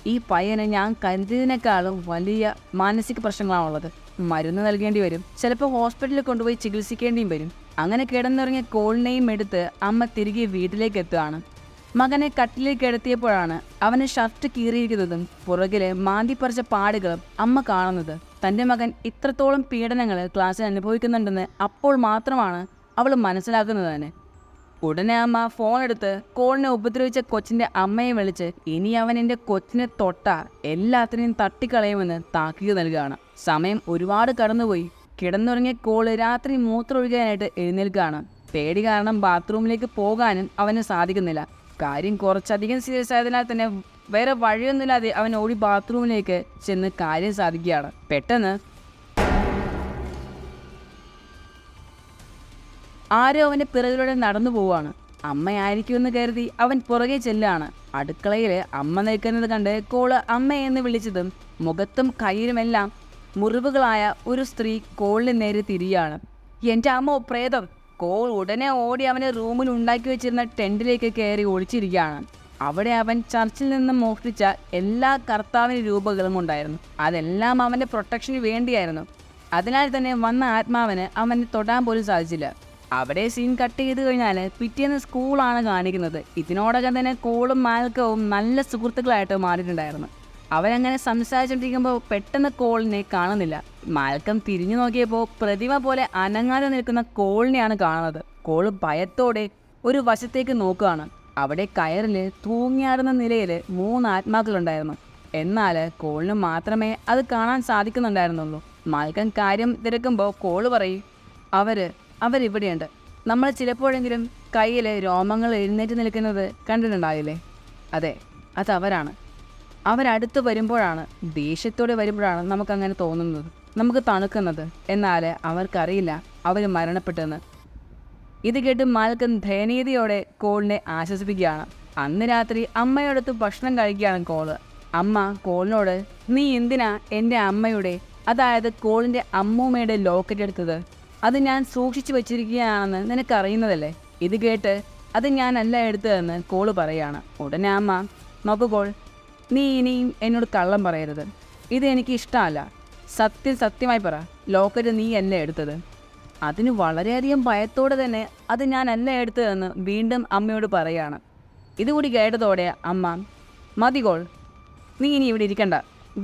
ഈ പയ്യന് ഞാൻ കരുതിയതിനേക്കാളും വലിയ മാനസിക പ്രശ്നങ്ങളാണുള്ളത് മരുന്ന് നൽകേണ്ടി വരും. ചിലപ്പോൾ ഹോസ്പിറ്റലിൽ കൊണ്ടുപോയി ചികിത്സിക്കേണ്ടിയും വരും. അങ്ങനെ കിടന്നുറങ്ങിയ കോളിനെയും എടുത്ത് അമ്മ തിരികെ വീട്ടിലേക്ക് എത്തുകയാണ്. മകനെ കട്ടിലേക്ക് കിടത്തിയപ്പോഴാണ് അവന് ഷർട്ട് കീറിയിരിക്കുന്നതും പുറകിലെ മാന്തി പറിച്ച പാടുകളും അമ്മ കാണുന്നത്. തന്റെ മകൻ ഇത്രത്തോളം പീഡനങ്ങൾ ക്ലാസ്സിൽ അനുഭവിക്കുന്നുണ്ടെന്ന് അപ്പോൾ മാത്രമാണ് അവൾ മനസ്സിലാക്കുന്നത് തന്നെ. ഉടനെ അമ്മ ഫോൺ എടുത്ത് കോളിനെ ഉപദ്രവിച്ച കൊച്ചിന്റെ അമ്മയെ വിളിച്ച് ഇനി അവൻ എന്റെ കൊച്ചിനെ തൊട്ട എല്ലാത്തിനെയും തട്ടിക്കളയുമെന്ന് താക്കീത് നൽകുകയാണ്. സമയം ഒരുപാട് കടന്നുപോയി. കിടന്നുറങ്ങിയ കോൾ രാത്രി മൂത്രമൊഴുകാനായിട്ട് എഴുന്നേൽക്കുകയാണ്. പേടി കാരണം ബാത്റൂമിലേക്ക് പോകാനും അവന് സാധിക്കുന്നില്ല. കാര്യം കുറച്ചധികം സീരിയസ് ആയതിനാൽ തന്നെ വേറെ വഴിയൊന്നുമില്ലാതെ അവൻ ഓടി ബാത്റൂമിലേക്ക് ചെന്ന് കാര്യം സാധിക്കുകയാണ്. പെട്ടെന്ന് ആരോ അവന്റെ പിറകിലൂടെ നടന്നു പോവുകയാണ്. അമ്മയായിരിക്കുമെന്ന് കരുതി അവൻ പുറകെ ചെല്ലാണ് അടുക്കളയിൽ അമ്മ നിൽക്കുന്നത് കണ്ട് കോൾ അമ്മയെന്ന് വിളിച്ചതും മുഖത്തും കയ്യിലുമെല്ലാം മുറിവുകളായ ഒരു സ്ത്രീ കോളിന് നേരെ തിരിയാണ് എന്റെ അമ്മ പ്രേതം! കോൾ ഉടനെ ഓടി അവനെ റൂമിൽ ഉണ്ടാക്കി വെച്ചിരുന്ന ടെന്റിലേക്ക് കയറി ഒളിച്ചിരിക്കുകയാണ്. അവിടെ അവൻ ചർച്ചിൽ നിന്ന് മോഷ്ടിച്ച എല്ലാ കർത്താവിന് രൂപകളും ഉണ്ടായിരുന്നു. അതെല്ലാം അവന്റെ പ്രൊട്ടക്ഷന് വേണ്ടിയായിരുന്നു. അതിനാൽ തന്നെ വന്ന ആത്മാവിന് അവനെ തൊടാൻ പോലും സാധിച്ചില്ല. അവിടെ സീൻ കട്ട് ചെയ്ത് കഴിഞ്ഞാൽ പിറ്റേന്ന് സ്കൂളാണ് കാണിക്കുന്നത്. ഇതിനോടകം തന്നെ കോളും മാൽക്കവും നല്ല സുഹൃത്തുക്കളായിട്ട് മാറിയിട്ടുണ്ടായിരുന്നു. അവരങ്ങനെ സംസാരിച്ചുകൊണ്ടിരിക്കുമ്പോൾ പെട്ടെന്ന് കോളിനെ കാണുന്നില്ല. മാൽക്കം തിരിഞ്ഞു നോക്കിയപ്പോൾ പ്രതിമ പോലെ അനങ്ങാതെ നിൽക്കുന്ന കോളിനെയാണ് കാണുന്നത്. കോൾ ഭയത്തോടെ ഒരു വശത്തേക്ക് നോക്കുകയാണ്. അവിടെ കയറിൽ തൂങ്ങിയാടുന്ന നിലയിൽ മൂന്ന് ആത്മാക്കളുണ്ടായിരുന്നു. എന്നാൽ കോളിന് മാത്രമേ അത് കാണാൻ സാധിക്കുന്നുണ്ടായിരുന്നുള്ളൂ. മാൽക്കം കാര്യം തിരക്കുമ്പോൾ കോൾ പറയും. അവർ അവരിവിടെയുണ്ട്. നമ്മൾ ചിലപ്പോഴെങ്കിലും കയ്യിൽ രോമങ്ങൾ എഴുന്നേറ്റ് നിൽക്കുന്നത് കണ്ടിട്ടുണ്ടാവില്ലേ? അതെ അതവരാണ്. അവരടുത്ത് വരുമ്പോഴാണ് ദേഷ്യത്തോടെ വരുമ്പോഴാണ് നമുക്കങ്ങനെ തോന്നുന്നത് നമുക്ക് തണുക്കുന്നത്. എന്നാൽ അവർക്കറിയില്ല അവർ മരണപ്പെട്ടെന്ന്. ഇത് കേട്ട് മാൽക്കൻ ദയനീയതയോടെ കോളിനെ ആശ്വസിപ്പിക്കുകയാണ്. അന്ന് രാത്രി അമ്മയോടൊത്ത് ഭക്ഷണം കഴിക്കുകയാണ് കോൾ. അമ്മ കോളിനോട് നീ എന്തിനാ എന്റെ അമ്മയുടെ അതായത് കോളിന്റെ അമ്മൂമ്മയുടെ ലോക്കറ്റ് എടുത്തത്? അത് ഞാൻ സൂക്ഷിച്ചു വെച്ചിരിക്കുകയാണെന്ന് നിനക്കറിയുന്നതല്ലേ? ഇത് കേട്ട് അത് ഞാനല്ല എടുത്തതെന്ന് കോൾ പറയാണ്. ഉടനെ അമ്മ നോക്കു കോൾ നീ ഇനിയും എന്നോട് കള്ളം പറയരുത്. ഇത് എനിക്ക് ഇഷ്ടമല്ല സത്യം സത്യമായി പറ. ലോക്കറ്റ് നീ എന്നെ എടുത്തത്? അതിന് വളരെയധികം ഭയത്തോടെ തന്നെ അത് ഞാൻ എന്നെ എടുത്തതെന്ന് വീണ്ടും അമ്മയോട് പറയാണ്. ഇതുകൂടി കേട്ടതോടെ അമ്മ മതികോൾ നീ ഇനി ഇവിടെ ഇരിക്കണ്ട.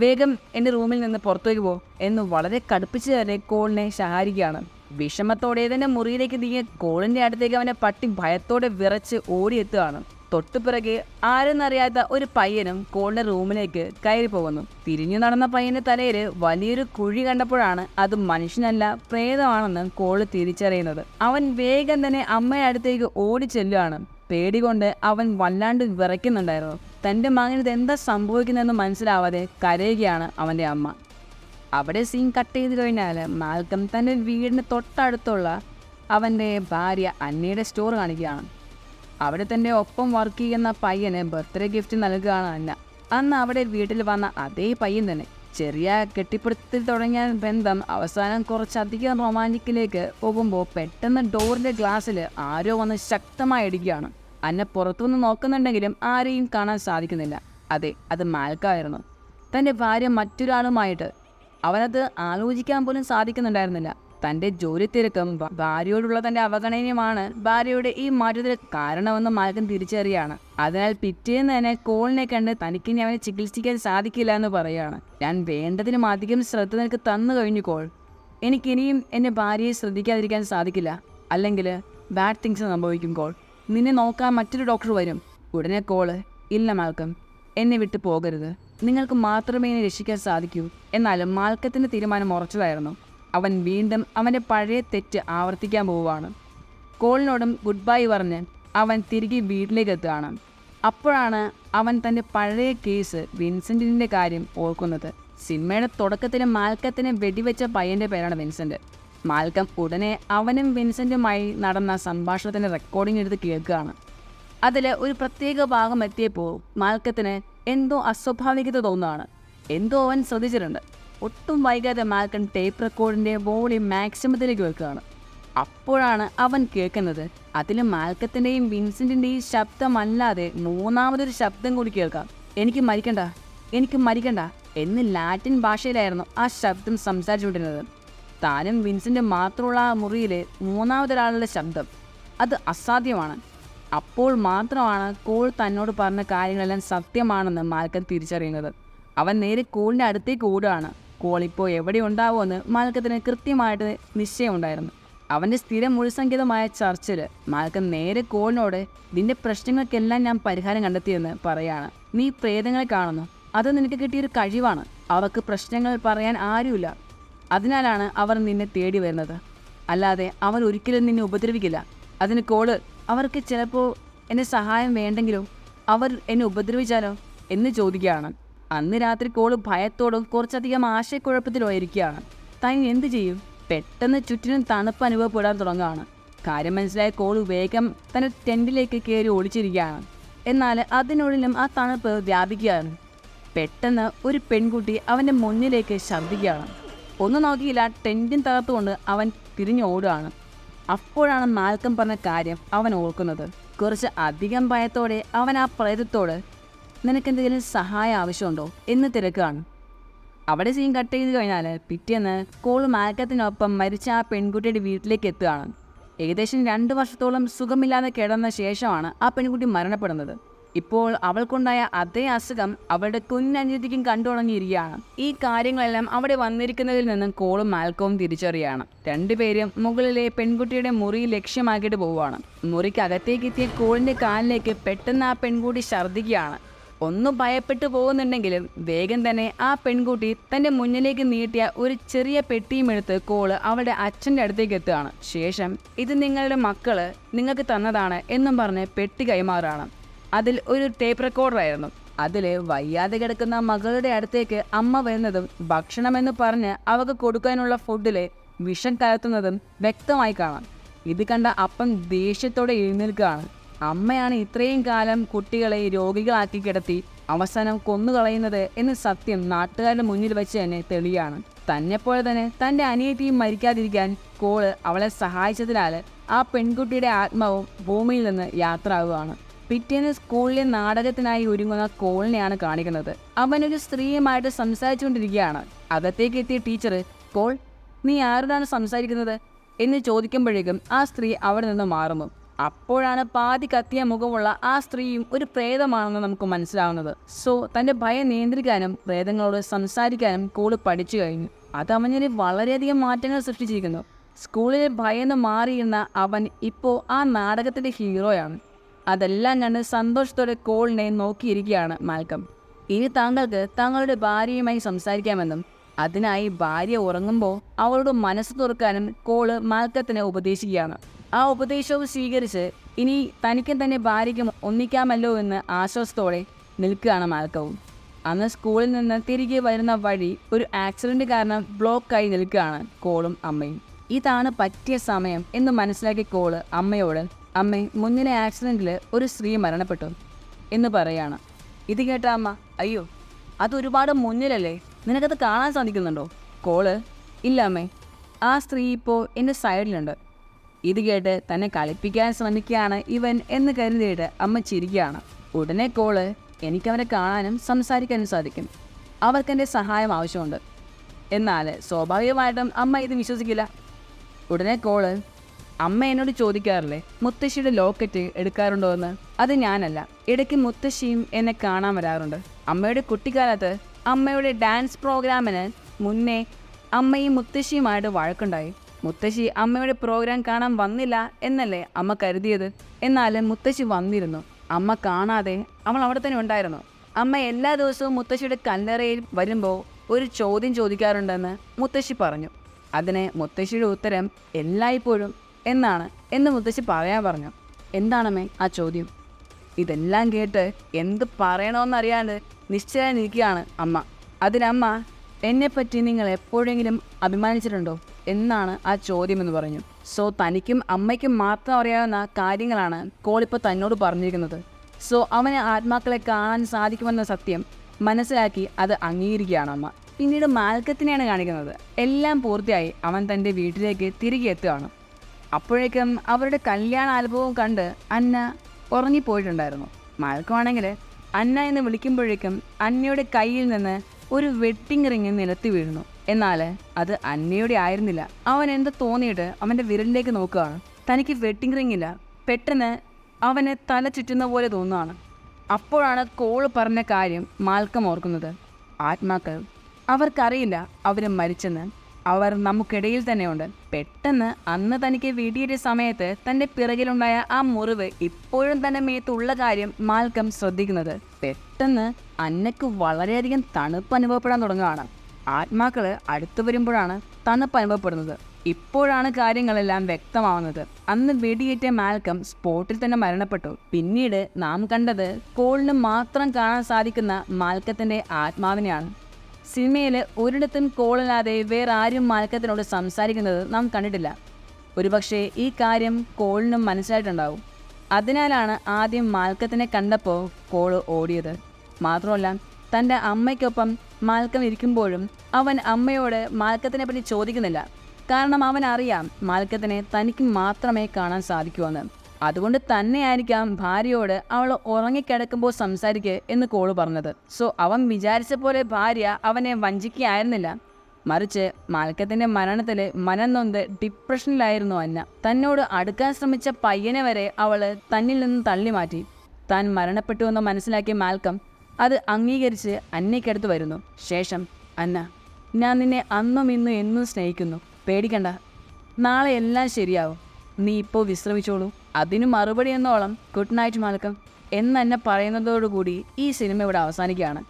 വേഗം എന്റെ റൂമിൽ നിന്ന് പുറത്തേക്ക് പോ എന്ന് വളരെ കടുപ്പിച്ച് തന്നെ കോളിനെ ശഹാരിക്കുകയാണ് വിഷമത്തോടെ തന്നെ മുറിയിലേക്ക് നീങ്ങിയ കോളിന്റെ അടുത്തേക്ക് അവനെ പട്ടി ഭയത്തോടെ വിറച്ച് ഓടിയെത്തുകയാണ്. തൊട്ടുപിറകെ ആരെന്നറിയാത്ത ഒരു പയ്യനും കോളിന്റെ റൂമിലേക്ക് കയറി പോകുന്നു. തിരിഞ്ഞു നടന്ന പയ്യന്റെ തലയിൽ വലിയൊരു കുഴി കണ്ടപ്പോഴാണ് അത് മനുഷ്യനല്ല പ്രേതമാണെന്ന് കോൾ തിരിച്ചറിയുന്നത്. അവൻ വേഗം തന്നെ അമ്മയുടെ അടുത്തേക്ക് ഓടി ചെല്ലുകയാണ്. പേടി കൊണ്ട് അവൻ വല്ലാണ്ട് വിറയ്ക്കുന്നുണ്ടായിരുന്നു. തന്റെ മകന് എന്താ സംഭവിക്കുന്നതെന്ന് മനസ്സിലാവാതെ കരയുകയാണ് അവന്റെ അമ്മ. അവിടെ സീൻ കട്ട് ചെയ്ത് കഴിഞ്ഞാൽ മാൽക്കം തന്റെ വീടിന് തൊട്ടടുത്തുള്ള അവന്റെ ഭാര്യ അന്നയുടെ സ്റ്റോർ കാണിക്കുകയാണ്. അവിടെ തന്റെ ഒപ്പം വർക്ക് ചെയ്യുന്ന പയ്യന് ബർത്ത്ഡേ ഗിഫ്റ്റ് നൽകുകയാണ് അന്ന അവിടെ വീട്ടിൽ വന്ന അതേ പയ്യൻ തന്നെ. ചെറിയ കെട്ടിപ്പിടുത്തത്തിൽ തുടങ്ങിയ ബന്ധം അവസാനം കുറച്ചധികം റൊമാന്റിക്കിലേക്ക് പോകുമ്പോൾ പെട്ടെന്ന് ഡോറിന്റെ ഗ്ലാസ്സിൽ ആരോ വന്ന് ശക്തമായി ഇടിക്കുകയാണ്. അന്ന പുറത്തുനിന്ന് നോക്കുന്നുണ്ടെങ്കിലും ആരെയും കാണാൻ സാധിക്കുന്നില്ല. അതെ അത് മാൽക്കായിരുന്നു. തന്റെ ഭാര്യ മറ്റൊരാളുമായിട്ട്. അവനത് ആലോചിക്കാൻ പോലും സാധിക്കുന്നുണ്ടായിരുന്നില്ല. തന്റെ ജോലി തിരക്കും ഭാര്യയോടുള്ള തന്റെ അവഗണനയുമാണ് ഭാര്യയുടെ ഈ മാറ്റത്തിന് കാരണമെന്ന് മാൽക്കം തിരിച്ചറിയാണ്. അതിനാൽ പിറ്റേന്ന് തന്നെ കോളിനെ കണ്ട് തനിക്കിനി അവനെ ചികിത്സിക്കാൻ സാധിക്കില്ല എന്ന് പറയുകയാണ് ഞാൻ വേണ്ടതിനും അധികം ശ്രദ്ധ നിനക്ക് തന്നു കഴിഞ്ഞു കോൾ. എനിക്കിനിയും എന്റെ ഭാര്യയെ ശ്രദ്ധിക്കാതിരിക്കാൻ സാധിക്കില്ല. അല്ലെങ്കിൽ ബാഡ് തിങ്സ് സംഭവിക്കും കോൾ. നിന്നെ നോക്കാൻ മറ്റൊരു ഡോക്ടർ വരും. ഉടനെ കോൾ ഇല്ല മാൽക്കം. എന്നെ വിട്ടു പോകരുത്. നിങ്ങൾക്ക് മാത്രമേ എന്നെ രക്ഷിക്കാൻ സാധിക്കൂ. എന്നാലും മാൽക്കത്തിന്റെ തീരുമാനം ഉറച്ചതായിരുന്നു. അവൻ വീണ്ടും അവന്റെ പഴയ തെറ്റ് ആവർത്തിക്കാൻ പോവുകയാണ്. കോളിനോടും ഗുഡ് ബൈ പറഞ്ഞ് അവൻ തിരികെ വീട്ടിലേക്ക് എത്തുകയാണ്. അപ്പോഴാണ് അവൻ തന്റെ പഴയ കേസ് വിൻസെന്റിന്റെ കാര്യം ഓർക്കുന്നത്. സിനിമയുടെ തുടക്കത്തിന് മാൽക്കത്തിന് വെടിവെച്ച പയ്യന്റെ പേരാണ് വിൻസെന്റ് മാൽക്കം ഉടനെ അവനും വിൻസെന്റുമായി നടന്ന സംഭാഷണത്തിന്റെ റെക്കോർഡിംഗ് എടുത്ത് കേൾക്കുകയാണ്. അതിൽ ഒരു പ്രത്യേക ഭാഗം എത്തിയപ്പോൾ മാൽക്കത്തിന് എന്തോ അസ്വാഭാവികത തോന്നുകയാണ്. എന്തോ അവൻ ശ്രദ്ധിച്ചിട്ടുണ്ട്. ഒട്ടും വൈകാതെ മാൽക്കൻ ടേപ്പ് റെക്കോർഡിന്റെ വോളിയം മാക്സിമത്തിലേക്ക് വെക്കുകയാണ്. അപ്പോഴാണ് അവൻ കേൾക്കുന്നത്. അതിൽ മാൽക്കത്തിന്റെയും വിൻസെന്റിന്റെയും ശബ്ദമല്ലാതെ മൂന്നാമതൊരു ശബ്ദം കൂടി കേൾക്കാം. എനിക്ക് മരിക്കണ്ട എനിക്ക് മരിക്കണ്ട എന്ന് ലാറ്റിൻ ഭാഷയിലായിരുന്നു ആ ശബ്ദം സംസാരിച്ചുകൊണ്ടിരുന്നത്. താനും വിൻസെന്റ് മാത്രമുള്ള ആ മുറിയിലെ മൂന്നാമതൊരാളുടെ ശബ്ദം. അത് അസാധ്യമാണ്. അപ്പോൾ മാത്രമാണ് കോൾ തന്നോട് പറഞ്ഞ കാര്യങ്ങളെല്ലാം സത്യമാണെന്ന് മാൽക്കൻ തിരിച്ചറിയുന്നത്. അവൻ നേരെ കോളിന്റെ അടുത്തേക്ക് ഓടുകയാണ്. കോൾ ഇപ്പോൾ എവിടെ ഉണ്ടാവുമെന്ന് മാൽക്കത്തിന് കൃത്യമായിട്ട് നിശ്ചയമുണ്ടായിരുന്നു. അവന്റെ സ്ഥിരം മുഴുസംഗീതമായ ചർച്ചിൽ മാൽക്കം നേരെ കോളിനോട് നിന്റെ പ്രശ്നങ്ങൾക്കെല്ലാം ഞാൻ പരിഹാരം കണ്ടെത്തിയെന്ന് പറയാണ്. നീ പ്രേതങ്ങളെ കാണുന്നു. അത് നിനക്ക് കിട്ടിയൊരു കഴിവാണ്. അവർക്ക് പ്രശ്നങ്ങൾ പറയാൻ ആരുമില്ല. അതിനാലാണ് അവർ നിന്നെ തേടി വരുന്നത്. അല്ലാതെ അവർ ഒരിക്കലും നിന്നെ ഉപദ്രവിക്കില്ല. അതിന് കോൾ അവർക്ക് ചിലപ്പോൾ എന്നെ സഹായം വേണ്ടെങ്കിലും? അവർ എന്നെ ഉപദ്രവിച്ചാലോ? എന്ന് ചോദിക്കുകയാണ്. അന്ന് രാത്രി കോൾ ഭയത്തോടും കുറച്ചധികം ആശയക്കുഴപ്പത്തിലോ ഇരിക്കുകയാണ് താൻ എന്ത് ചെയ്യും? പെട്ടെന്ന് ചുറ്റിനും തണുപ്പ് അനുഭവപ്പെടാൻ തുടങ്ങുകയാണ്. കാര്യം മനസ്സിലായ കോൾ വേഗം തന്റെ ടെന്റിലേക്ക് കയറി ഒളിച്ചിരിക്കുകയാണ് എന്നാൽ അതിനുള്ളിലും ആ തണുപ്പ് വ്യാപിക്കുകയാണ്. പെട്ടെന്ന് ഒരു പെൺകുട്ടി അവന്റെ മുന്നിലേക്ക് ശബ്ദിക്കുകയാണ്. ഒന്നും നോക്കിയില്ല ടെന്റും തകർത്തുകൊണ്ട് അവൻ തിരിഞ്ഞു ഓടുകയാണ്. അപ്പോഴാണ് മാൽക്കം പറഞ്ഞ കാര്യം അവൻ ഓർക്കുന്നത്. കുറച്ച് അധികം ഭയത്തോടെ അവൻ ആ പ്രേതത്തോട് നിനക്കെന്തെങ്കിലും സഹായം ആവശ്യമുണ്ടോ? എന്ന് തിരക്കുകയാണ്. അവിടെ സീൻ കട്ട് ചെയ്ത് കഴിഞ്ഞാൽ പിറ്റേന്ന് കോൾ മാൽക്കത്തിനൊപ്പം മരിച്ച ആ പെൺകുട്ടിയുടെ വീട്ടിലേക്ക് എത്തുകയാണ്. ഏകദേശം രണ്ട് വർഷത്തോളം സുഖമില്ലാതെ കിടന്ന ശേഷമാണ് ആ പെൺകുട്ടി മരണപ്പെടുന്നത്. ഇപ്പോൾ അവൾക്കുണ്ടായ അതേ അസുഖം അവളുടെ കുഞ്ഞനുജത്തിക്കും കണ്ടു തുടങ്ങിയിരിക്കുകയാണ്. ഈ കാര്യങ്ങളെല്ലാം അവിടെ വന്നിരിക്കുന്നതിൽ നിന്നും കോളും മാൽക്കവും തിരിച്ചറിയാണ് രണ്ടുപേരും മുകളിലെ പെൺകുട്ടിയുടെ മുറി ലക്ഷ്യമാക്കിയിട്ട് പോവുകയാണ്. മുറിക്കകത്തേക്ക് എത്തിയ കോളിന്റെ കാലിലേക്ക് പെട്ടെന്ന് ആ പെൺകുട്ടി ഛർദ്ദിക്കുകയാണ്. ഒന്ന് ഭയപ്പെട്ടു പോകുന്നുണ്ടെങ്കിലും വേഗം തന്നെ ആ പെൺകുട്ടി തന്റെ മുന്നിലേക്ക് നീട്ടിയ ഒരു ചെറിയ പെട്ടിയും എടുത്ത് കോൾ അവളുടെ അച്ഛന്റെ അടുത്തേക്ക് എത്തുകയാണ്. ശേഷം ഇത് നിങ്ങളുടെ മക്കൾ നിങ്ങൾക്ക് തന്നതാണ് എന്നും പറഞ്ഞ് പെട്ടി കൈമാറാണ് അതിൽ ഒരു ടേപ്പ് റെക്കോർഡറായിരുന്നു അതിൽ വയ്യാതെ കിടക്കുന്ന മകളുടെ അടുത്തേക്ക് അമ്മ വരുന്നതും ഭക്ഷണമെന്ന് പറഞ്ഞ് അവൾക്ക് കൊടുക്കാനുള്ള ഫുഡിലെ വിഷം കലർത്തുന്നതും വ്യക്തമായി കാണാം. ഇത് കണ്ട അപ്പം ദേഷ്യത്തോടെ എഴുന്നേൽക്കുകയാണ്. അമ്മയാണ് ഇത്രയും കാലം കുട്ടികളെ രോഗികളാക്കി കിടത്തി അവസാനം കൊന്നുകളയുന്നത് എന്ന് സത്യം നാട്ടുകാരുടെ മുന്നിൽ വെച്ച് തന്നെ തെളിയാണ്. തന്നെപ്പോലെ തന്നെ തന്റെ അനിയത്തിയും മരിക്കാതിരിക്കാൻ കോൾ അവളെ സഹായിച്ചതിനാൽ ആ പെൺകുട്ടിയുടെ ആത്മാവും ഭൂമിയിൽ നിന്ന് യാത്രയാവുകയാണ്. പിറ്റേന്ന് സ്കൂളിലെ നാടകത്തിനായി ഒരുങ്ങുന്ന കോളിനെയാണ് കാണിക്കുന്നത്. അവനൊരു സ്ത്രീയുമായിട്ട് സംസാരിച്ചുകൊണ്ടിരിക്കുകയാണ്. അകത്തേക്ക് എത്തിയ ടീച്ചർ കോൾ നീ ആരോടാണ് സംസാരിക്കുന്നത്? എന്ന് ചോദിക്കുമ്പോഴേക്കും ആ സ്ത്രീ അവിടെ നിന്ന് മാറുന്നു. അപ്പോഴാണ് പാതി കത്തിയ മുഖമുള്ള ആ സ്ത്രീയും ഒരു പ്രേതമാണെന്ന് നമുക്ക് മനസ്സിലാവുന്നത്. സോ തന്റെ ഭയം നിയന്ത്രിക്കാനും പ്രേതങ്ങളോട് സംസാരിക്കാനും കൂൾ പഠിച്ചു കഴിഞ്ഞു. അത് അവനിൽ വളരെയധികം മാറ്റങ്ങൾ സൃഷ്ടിച്ചിരിക്കുന്നു. സ്കൂളിൽ ഭയന്ന് മാറിയിരുന്ന അവൻ ഇപ്പോൾ ആ നാടകത്തിന്റെ ഹീറോയാണ്. അതെല്ലാം കണ്ട് സന്തോഷത്തോടെ കോളിനെ നോക്കിയിരിക്കുകയാണ് മാൽക്കം. ഇനി താങ്കൾക്ക് താങ്കളുടെ ഭാര്യയുമായി സംസാരിക്കാമെന്നും അതിനായി ഭാര്യ ഉറങ്ങുമ്പോൾ അവളോട് മനസ്സ് തുറക്കാനും കോൾ മാൽക്കത്തിനെ ഉപദേശിക്കുകയാണ്. ആ ഉപദേശവും സ്വീകരിച്ച് ഇനി തനിക്കും തന്നെ ഭാര്യയ്ക്കും ഒന്നിക്കാമല്ലോ എന്ന് ആശ്വാസത്തോടെ നിൽക്കുകയാണ് മാൽക്കവും. അന്ന് സ്കൂളിൽ നിന്ന് തിരികെ വരുന്ന വഴി ഒരു ആക്സിഡന്റ് കാരണം ബ്ലോക്കായി നിൽക്കുകയാണ് കോളും അമ്മയും. ഇതാണ് പറ്റിയ സമയം എന്ന് മനസ്സിലാക്കി കോൾ അമ്മയോട് അമ്മേ മുന്നിലെ ആക്സിഡന്റിൽ ഒരു സ്ത്രീ മരണപ്പെട്ടു എന്ന് പറയാണ്. ഇത് കേട്ട അമ്മ അയ്യോ അത് ഒരുപാട് മുന്നിലല്ലേ? നിനക്കത് കാണാൻ സാധിക്കുന്നുണ്ടോ? കോൾ ഇല്ല അമ്മേ. ആ സ്ത്രീ ഇപ്പോൾ എന്റെ സൈഡിലുണ്ട് ഇത് കേട്ട് തന്നെ കളിപ്പിക്കാൻ ശ്രമിക്കുകയാണ് ഇവൻ എന്ന് കരുതിയിട്ട് അമ്മ ചിരിക്കുകയാണ്. ഉടനെ കോൾ എനിക്കവരെ കാണാനും സംസാരിക്കാനും സാധിക്കും. അവർക്കെന്റെ സഹായം ആവശ്യമുണ്ട്. എന്നാൽ സ്വാഭാവികമായിട്ടും അമ്മ ഇത് വിശ്വസിക്കില്ല. ഉടനെ കോൾ അമ്മ എന്നോട് ചോദിക്കാറില്ലേ? മുത്തശ്ശിയുടെ ലോക്കറ്റ് എടുക്കാറുണ്ടോ എന്ന്? അത് ഞാനല്ല. ഇടയ്ക്ക് മുത്തശ്ശിയും എന്നെ കാണാൻ വരാറുണ്ട്. അമ്മയുടെ കുട്ടിക്കാലത്ത് അമ്മയുടെ ഡാൻസ് പ്രോഗ്രാമിന് മുന്നേ അമ്മയും മുത്തശ്ശിയുമായിട്ട് വഴക്കുണ്ടായി. മുത്തശ്ശി അമ്മയുടെ പ്രോഗ്രാം കാണാൻ വന്നില്ല എന്നല്ലേ അമ്മ കരുതിയത്? എന്നാൽ മുത്തശ്ശി വന്നിരുന്നു. അമ്മ കാണാതെ അവൾ അവിടെ തന്നെ ഉണ്ടായിരുന്നു. അമ്മ എല്ലാ ദിവസവും മുത്തശ്ശിയുടെ കല്ലറയിൽ വരുമ്പോൾ ഒരു ചോദ്യം ചോദിക്കാറുണ്ടെന്ന് മുത്തശ്ശി പറഞ്ഞു. അതിന് മുത്തശ്ശിയുടെ ഉത്തരം എല്ലായ്പ്പോഴും എന്നാണ് എന്ന് മുത്തശ്ശി പറയാൻ പറഞ്ഞു. എന്താണമ്മേ ആ ചോദ്യം? ഇതെല്ലാം കേട്ട് എന്ത് പറയണമെന്നറിയാണ്ട് നിശ്ചയം നിൽക്കുകയാണ് അമ്മ. അതിനമ്മ എന്നെപ്പറ്റി നിങ്ങൾ എപ്പോഴെങ്കിലും അഭിമാനിച്ചിട്ടുണ്ടോ? എന്നാണ് ആ ചോദ്യം എന്ന് പറഞ്ഞു. സോ തനിക്കും അമ്മയ്ക്കും മാത്രം അറിയാവുന്ന കാര്യങ്ങളാണ് കോളിപ്പോൾ തന്നോട് പറഞ്ഞിരിക്കുന്നത്. സോ അവന് ആത്മാക്കളെ കാണാൻ സാധിക്കുമെന്ന സത്യം മനസ്സിലാക്കി അത് അംഗീകരിക്കുകയാണ് അമ്മ. പിന്നീട് മാൽക്കത്തിനെയാണ് കാണിക്കുന്നത്. എല്ലാം പൂർത്തിയായി അവൻ തന്റെ വീട്ടിലേക്ക് തിരികെ എത്തുകയാണ്. അപ്പോഴേക്കും അവരുടെ കല്യാണ ആൽബവും കണ്ട് അന്ന ഉറങ്ങിപ്പോയിട്ടുണ്ടായിരുന്നു. മാൽക്കമാണെങ്കിൽ അന്ന എന്ന് വിളിക്കുമ്പോഴേക്കും അന്നയുടെ കയ്യിൽ നിന്ന് ഒരു വെട്ടിങ് റിങ് നിലത്തി വീഴുന്നു. എന്നാൽ അത് അന്നയുടെ ആയിരുന്നില്ല. അവൻ എന്താ തോന്നിയിട്ട് അവന്റെ വിരലിലേക്ക് നോക്കുകയാണ്. തനിക്ക് വെഡിങ് റിങ് ഇല്ല. പെട്ടെന്ന് അവനെ തല ചുറ്റുന്ന പോലെ തോന്നുകയാണ്. അപ്പോഴാണ് കോൾ പറഞ്ഞ കാര്യം മാൽക്കം ഓർക്കുന്നത്. ആത്മാക്കൾ അവർക്കറിയില്ല അവർ മരിച്ചെന്ന്. അവർ നമുക്കിടയിൽ തന്നെയുണ്ട്. പെട്ടെന്ന് അന്ന് തനിക്ക് വീടിയുടെ സമയത്ത് തന്റെ പിറകിലുണ്ടായ ആ മുറിവ് ഇപ്പോഴും തന്നെ മേത്തുള്ള കാര്യം മാൽക്കം ശ്രദ്ധിക്കുന്നത്. പെട്ടെന്ന് അന്നയ്ക്ക് വളരെയധികം തണുപ്പ് അനുഭവപ്പെടാൻ തുടങ്ങുകയാണ്. ആത്മാക്കൾ അടുത്തു വരുമ്പോഴാണ് തണുപ്പ് അനുഭവപ്പെടുന്നത്. ഇപ്പോഴാണ് കാര്യങ്ങളെല്ലാം വ്യക്തമാവുന്നത്. അന്ന് വെടിയേറ്റ മാൽക്കം സ്പോട്ടിൽ തന്നെ മരണപ്പെട്ടു. പിന്നീട് നാം കണ്ടത് കോളിന് മാത്രം കാണാൻ സാധിക്കുന്ന മാൽക്കത്തിന്റെ ആത്മാവിനെയാണ്. സിനിമയിൽ ഒരിടത്തും കോളല്ലാതെ വേറെ ആരും മാൽക്കത്തിനോട് സംസാരിക്കുന്നത് നാം കണ്ടിട്ടില്ല. ഒരുപക്ഷെ ഈ കാര്യം കോളിനും മനസ്സിലായിട്ടുണ്ടാവും. അതിനാലാണ് ആദ്യം മാൽക്കത്തിനെ കണ്ടപ്പോൾ കോൾ ഓടിയത്. മാത്രമല്ല തന്റെ അമ്മയ്ക്കൊപ്പം മാൽക്കം ഇരിക്കുമ്പോഴും അവൻ അമ്മയോട് മാൽക്കത്തിനെ പറ്റി ചോദിക്കുന്നില്ല. കാരണം അവൻ അറിയാം മാൽക്കത്തിനെ തനിക്ക് മാത്രമേ കാണാൻ സാധിക്കുമെന്ന് അതുകൊണ്ട് തന്നെയായിരിക്കാം ഭാര്യയോട് അവൾ ഉറങ്ങിക്കിടക്കുമ്പോൾ സംസാരിക്കുക എന്ന് കോൾ പറഞ്ഞത്. സോ അവൻ വിചാരിച്ച പോലെ ഭാര്യ അവനെ വഞ്ചിക്കുകയായിരുന്നില്ല. മറിച്ച് മാൽക്കത്തിന്റെ മരണത്തിൽ മനം നൊന്ത് ഡിപ്രഷനിലായിരുന്നു അന്ന. തന്നോട് അടുക്കാൻ ശ്രമിച്ച പയ്യനെ വരെ അവൾ തന്നിൽ നിന്ന് തള്ളി മാറ്റി താൻ മരണപ്പെട്ടു എന്ന് മനസ്സിലാക്കിയ മാൽക്കം അത് അംഗീകരിച്ച് അന്നയ്ക്കടുത്ത് വരുന്നു. ശേഷം അന്ന ഞാൻ നിന്നെ അന്നും ഇന്നും എന്നും സ്നേഹിക്കുന്നു. പേടിക്കണ്ട. നാളെ എല്ലാം ശരിയാവും. നീ ഇപ്പോൾ വിശ്രമിച്ചോളൂ. അതിനു മറുപടി എന്നോളം ഗുഡ് നൈറ്റ് എന്ന് എന്നെ പറയുന്നതോടുകൂടി ഈ സിനിമ ഇവിടെ അവസാനിക്കുകയാണ്.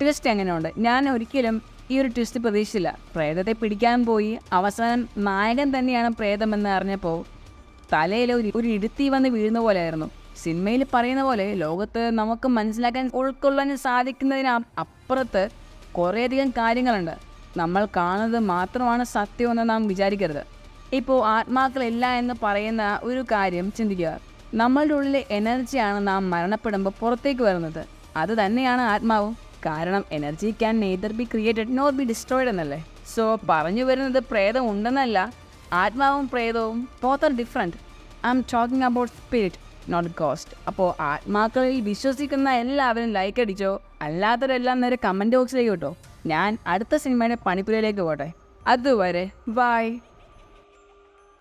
ട്വിസ്റ്റ് എങ്ങനെയുണ്ട്? ഞാൻ ഒരിക്കലും ഈ ഒരു ട്വിസ്റ്റ് പ്രതീക്ഷിച്ചില്ല. പ്രേതത്തെ പിടിക്കാൻ പോയി. അവസാനം നായകൻ തന്നെയാണ് പ്രേതമെന്ന് അറിഞ്ഞപ്പോൾ തലയിൽ ഒരു ഒരു ഇടുത്തി വന്ന് വീഴുന്ന പോലെയായിരുന്നു. സിനിമയിൽ പറയുന്ന പോലെ ലോകത്ത് നമുക്ക് മനസ്സിലാക്കാൻ ഉൾക്കൊള്ളാൻ സാധിക്കുന്നതിന് അപ്പുറത്ത് കുറേയധികം കാര്യങ്ങളുണ്ട്. നമ്മൾ കാണുന്നത് മാത്രമാണ് സത്യമെന്ന് നാം വിചാരിക്കരുത്. ഇപ്പോൾ ആത്മാക്കളില്ല എന്ന് പറയുന്ന ഒരു കാര്യം ചിന്തിക്കുക. നമ്മളുടെ ഉള്ളിലെ എനർജിയാണ് നാം മരണപ്പെടുമ്പോൾ പുറത്തേക്ക് വരുന്നത്. അത് തന്നെയാണ് ആത്മാവും. കാരണം energy can neither be created nor be destroyed എന്നല്ലേ? സോ പറഞ്ഞു വരുന്നത് പ്രേതം ഉണ്ടെന്നല്ല ആത്മാവും പ്രേതവും both are different. I'm talking about spirit. Not ghost അപ്പോൾ ആത്മാക്കളിൽ വിശ്വസിക്കുന്ന എല്ലാവരും ലൈക്ക് അടിച്ചോ? അല്ലാത്തവരെല്ലാം നേരെ കമന്റ് ബോക്സിലേക്ക് കേട്ടോ ഞാൻ അടുത്ത സിനിമയുടെ പണിപ്പുരയിലേക്ക് പോട്ടെ. അതുവരെ ബൈ